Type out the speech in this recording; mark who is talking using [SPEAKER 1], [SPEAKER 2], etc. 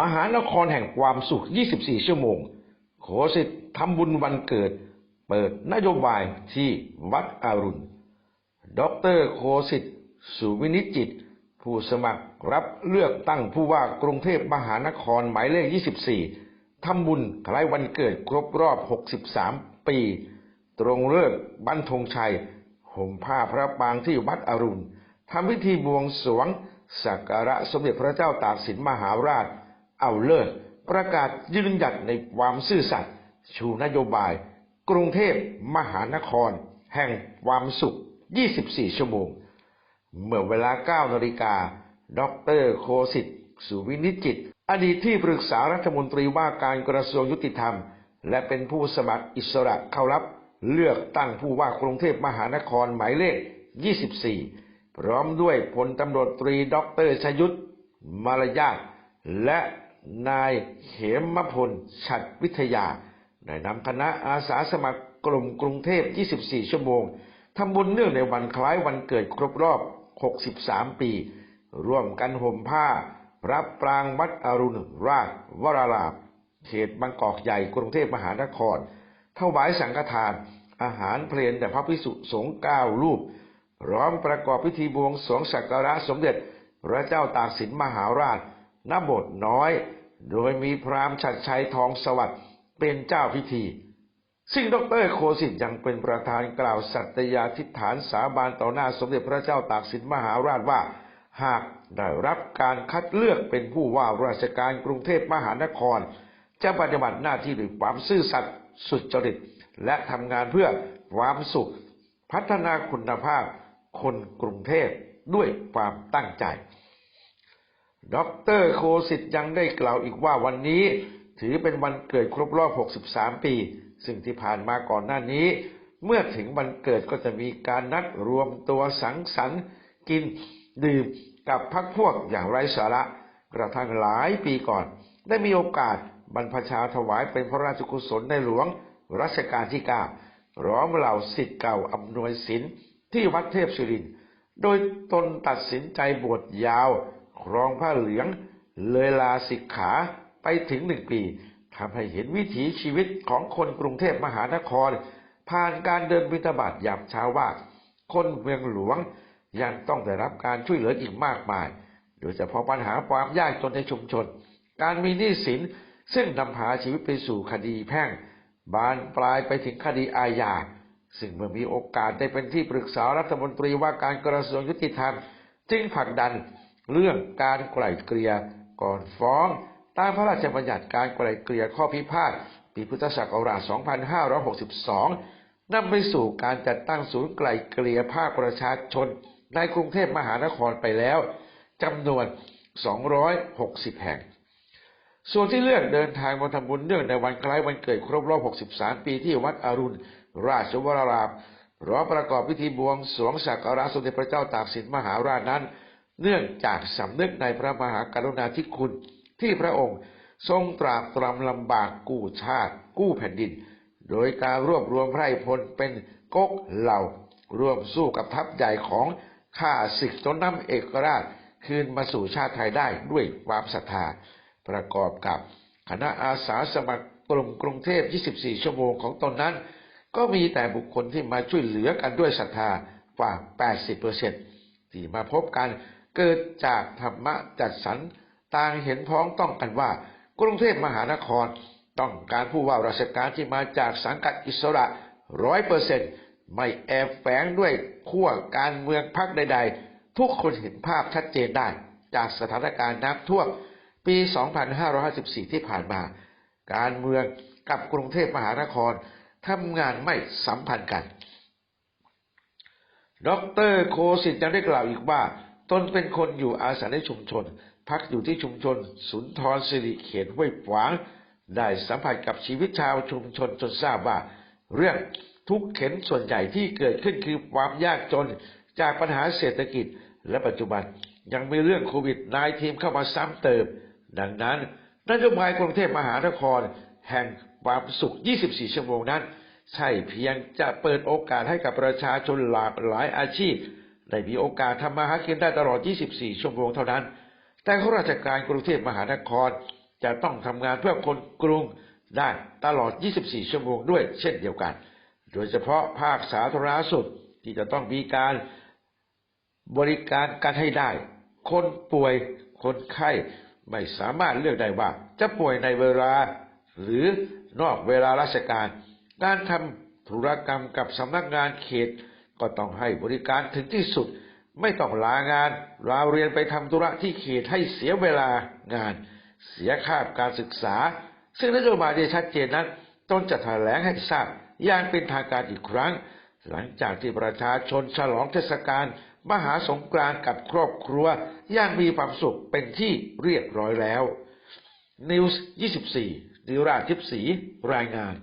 [SPEAKER 1] มหานครแห่งความสุข 24 ชั่วโมงโขสิทธิ์ทำบุญวันเกิด เปิดนโยบายที่วัดอารุณ ดรโคสิทธิ์สุวินิจิต ผู้สมัครรับเลือกตั้งผู้ว่ากรุงเทพมหานครหมายเลข 24 ทำบุญคล้ายวันเกิดครบรอบ 63 ปี ตรงเลิกบรรทงชัยห่มผ้าพระปางที่วัดอรุณทำพิธีบวงสรวงสักการะสมเด็จพระเจ้าตากสินมหาราช เอาเลิศประกาศยืนหยัดในความซื่อสัตย์ชูนโยบาย กรุงเทพมหานคร แห่งความสุข 24 ชั่วโมง เมื่อเวลา 9 นาฬิกาดรโคสิทธิ์สุวินิจจิต อดีตที่ปรึกษารัฐมนตรีว่าการกระทรวงยุติธรรม และเป็นผู้สมัครอิสระเข้ารับเลือกตั้งผู้ว่ากรุงเทพมหานครหมายเลข 24 พร้อมด้วยพลตำรวจตรีดรชยุทธมารยาทและ นายเหมพลฉัดวิทยาได้นำคณะอาสาสมัครกลุ่มกรุงเทพ 24 ชั่วโมงทำบุญเนื่องในวันคล้ายวันเกิดครบรอบ 63 ปี ร่วมกันห่มผ้าพระปรางวัดอรุณ ราชวรารามเขตบางกอกใหญ่กรุงเทพมหานครถวายสังฆทาน อาหารเพลนแด่พระพิสุสงฆ์เก้ารูปพร้อมประกอบพิธีบวงสรวงสักการะสมเด็จพระเจ้าตากสินมหาราช ณโบสถ์น้อย โดยมีพราหมณ์ชัดชัยทองสวัสดิ์เป็นเจ้าพิธี ซึ่งดรโคสิทธิ์ยังเป็นประธานกล่าวสัตยาธิษฐานสาบานต่อหน้าสมเด็จพระเจ้าตากสินมหาราชว่า หากได้รับการคัดเลือกเป็นผู้ว่าราชการกรุงเทพมหานคร จะปฏิบัติหน้าที่ด้วยความซื่อสัตย์สุจริต และทำงานเพื่อความสุข พัฒนาคุณภาพคนกรุงเทพด้วยความตั้งใจ ดรโคสิทธิ์ยังได้กล่าวอีกว่าวันนี้ ถือเป็นวันเกิดครบรอบ 63 ปี ซึ่งที่ผ่านมาก่อนหน้านี้ เมื่อถึงวันเกิดก็จะมีการนัดรวมตัวสังสรรค์ กิน ดื่มกับพักพวกอย่างไร้สาระ กระทั่งหลายปีก่อน ได้มีโอกาสบรรพชาถวายเป็นพระราชกุศลในหลวงรัชกาลที่ 9 ร้อมเหล่าสิทธิ์เก่าอำนวยศิลที่วัดเทพศิริน โดยตนตัดสินใจบวชยาว ครองผ้าเหลือง เลยลาสิกขาไปถึงหนึ่งปีทำให้เห็นวิถีชีวิตของคนกรุงเทพมหานคร ผ่านการเดินบิณฑบาตยามเช้าว่า คนเมืองหลวงยังต้องได้รับการช่วยเหลืออีกมากมาย โดยเฉพาะปัญหาความยากจนในชุมชน การมีหนี้สินซึ่งนำพาชีวิตไปสู่คดีแพ่ง บานปลายไปถึงคดีอาญาซึ่งเมื่อมีโอกาสได้เป็นที่ปรึกษารัฐมนตรีว่าการกระทรวงยุติธรรม จึงผลักดัน เรื่องการไกล่เกลี่ยก่อนฟ้องตามพระราชบัญญัติการไกล่เกลี่ยข้อพิพาทปีพุทธศักราช 2562นำไปสู่การจัดตั้งศูนย์ไกล่เกลี่ยภาคประชาชน ในกรุงเทพมหานครไปแล้วจำนวน 260 แห่ง ส่วนที่เลือกเดินทางมาทำบุญเนื่องในวันคล้ายวันเกิดครบรอบ 63 ปีที่วัดอรุณ ราชวรารามร้อประกอบพิธีบวงสรวงสักการะสมเด็จพระเจ้าตากสินมหาราชนั้น เนื่องจากสำนึกในพระมหากรุณาธิคุณที่พระองค์ทรงตราบตรำลำบากกู้ชาติ กู้แผ่นดิน โดยการรวบรวมไพร่พลเป็นก๊กเหล่าร่วมสู้กับทัพใหญ่ของข้าศึกจนนำเอกราชคืนมาสู่ชาติไทยได้ด้วยความศรัทธา ประกอบกับคณะอาสาสมัครกลุ่มกรุงเทพ 24 ชั่วโมงของตนนั้น ก็มีแต่บุคคลที่มาช่วยเหลือกันด้วยศรัทธากว่า 80%ที่มาพบกัน เกิดจากธรรมะจัดสรรต่างเห็นพ้องต้องกันว่า กรุงเทพมหานคร ต้องการผู้ว่าราชการที่มาจากสังกัดอิสระร้อยเปอร์เซ็นต์ไม่แอบแฝงด้วยขั้วการเมืองพรรคใด ๆ ทุกคนเห็นภาพชัดเจนได้ จากสถานการณ์น้ำท่วมปี 2554 ที่ผ่านมา การเมืองกับกรุงเทพมหานครทำงานไม่สัมพันธ์กัน ดรโคสิทธิ์ยังได้กล่าวอีกว่า ตนเป็นคนอยู่อาศัยในชุมชน พักอยู่ที่ชุมชน สุนทรสิริเขตห้วยขวาง ได้สัมผัสกับชีวิตชาวชุมชนจนทราบว่า เรื่องทุกข์เข็นส่วนใหญ่ที่เกิดขึ้นคือความยากจนจากปัญหาเศรษฐกิจ และปัจจุบันยังมีเรื่องโควิด -19 เข้ามาซ้ำเติม ดังนั้นนโยบายกรุงเทพมหานคร แห่งความสุข 24 ชั่วโมงนั้น ใช่เพียงจะเปิดโอกาสให้กับประชาชนหลากหลายอาชีพ ได้มีโอกาสทำมาหากินได้ตลอด 24 ชั่วโมงเท่านั้น แต่ข้าราชการกรุงเทพมหานครจะต้องทำงานเพื่อคนกรุงได้ตลอด 24 ชั่วโมงด้วยเช่นเดียวกัน โดยเฉพาะภาคสาธารณสุขที่จะต้องมีการบริการกันให้ได้ คนป่วยคนไข้ไม่สามารถเลือกได้ว่า จะป่วยในเวลา หรือนอกเวลาราชการ การทำธุรกรรมกับสำนักงานเขต ก็ต้องให้บริการถึงที่สุด ไม่ต้องลางานลาเรียนไปทำธุระที่เขตให้เสียเวลางาน เสียค่าการศึกษา ซึ่งนโยบายที่ชัดเจนนั้นต้นจะแถลงให้ทราบอย่างเป็นทางการอีกครั้ง หลังจากที่ประชาชนฉลองเทศกาลมหาสงกรานต์กับครอบครัวอย่างมีความสุขเป็นที่เรียบร้อยแล้ว News 24ดิราชทิพย์ศรีรายงาน